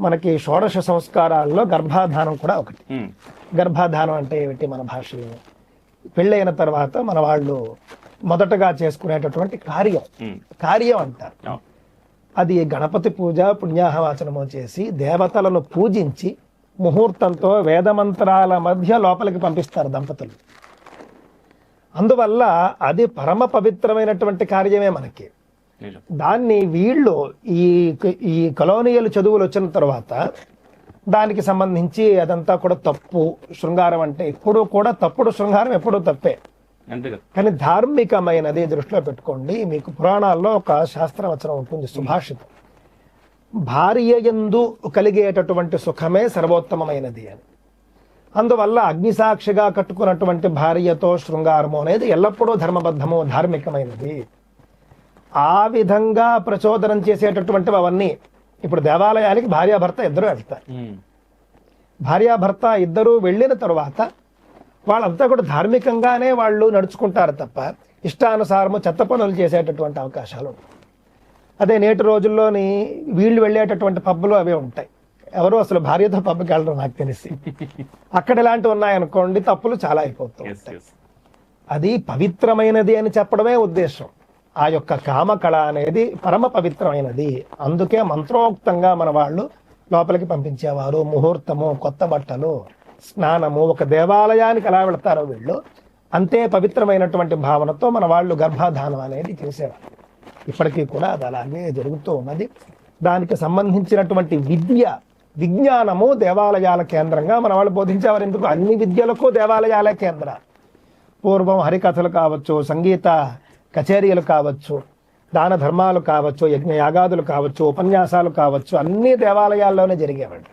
మనకి షోడశ సంస్కారాల్లో గర్భాధానం కూడా ఒకటి. గర్భాధానం అంటే ఏమిటి మన భాషలో? పెళ్ళైన తర్వాత మన వాళ్ళు మొదటగా చేసుకునేటటువంటి కార్యం. కార్యం అంటారు. అది గణపతి పూజ పుణ్యాహవాచనము చేసి దేవతలను పూజించి ముహూర్తంతో వేదమంత్రాల మధ్య లోపలికి పంపిస్తారు దంపతులు. అందువల్ల అది పరమ పవిత్రమైనటువంటి కార్యమే మనకి. దాన్ని వీళ్ళు ఈ ఈ కలోనియల్ చదువులు వచ్చిన తర్వాత దానికి సంబంధించి అదంతా కూడా తప్పు శృంగారం అంటే ఎప్పుడూ కూడా తప్పుడు శృంగారం ఎప్పుడూ తప్పే. కానీ ధార్మికమైనది దృష్టిలో పెట్టుకోండి. మీకు పురాణాల్లో ఒక శాస్త్రవచనం ఉంటుంది సుభాషితం. భార్య యందు కలిగేటటువంటి సుఖమే సర్వోత్తమమైనది అని. అందువల్ల అగ్నిసాక్షిగా కట్టుకున్నటువంటి భార్యతో శృంగారము అనేది ఎల్లప్పుడూ ధర్మబద్ధము ధార్మికమైనది. ఆ విధంగా ప్రచోదనం చేసేటటువంటివి అవన్నీ ఇప్పుడు దేవాలయానికి భార్యాభర్త ఇద్దరు వెళ్తారు. భార్యాభర్త ఇద్దరూ వెళ్ళిన తరువాత వాళ్ళంతా కూడా ధార్మికంగానే వాళ్ళు నడుచుకుంటారు తప్ప ఇష్టానుసారము చెత్త పనులు చేసేటటువంటి అవకాశాలు ఉంటాయి అదే నేటి రోజుల్లోని వీళ్ళు వెళ్ళేటటువంటి పబ్బులు అవే ఉంటాయి. ఎవరు అసలు భార్యతో పబ్కి వెళ్ళరు నాకు తెలిసి. అక్కడ ఇలాంటివి ఉన్నాయనుకోండి తప్పులు చాలా అయిపోతూ ఉంటాయి. అది పవిత్రమైనది అని చెప్పడమే ఉద్దేశం. ఆ యొక్క కామకళ అనేది పరమ పవిత్రమైనది. అందుకే మంత్రోక్తంగా మన వాళ్ళు లోపలికి పంపించేవారు. ముహూర్తము కొత్త బట్టలు స్నానము ఒక దేవాలయానికి ఎలా వెళతారో వీళ్ళు అంతే పవిత్రమైనటువంటి భావనతో మన వాళ్ళు గర్భాధానం అనేది చేసేవారు. ఇప్పటికీ కూడా అది అలాగే జరుగుతూ ఉన్నది. దానికి సంబంధించినటువంటి విద్య విజ్ఞానము దేవాలయాల కేంద్రంగా మన వాళ్ళు బోధించేవారు. ఎందుకు? అన్ని విద్యలకు దేవాలయాలే కేంద్రాలు పూర్వం హరికథలు కావచ్చు సంగీత కచేరీలు కావచ్చు దాన ధర్మాలు కావచ్చు యజ్ఞ యాగాదులు కావచ్చు ఉపన్యాసాలు కావచ్చు అన్ని దేవాలయాల్లోనే జరిగేవండి.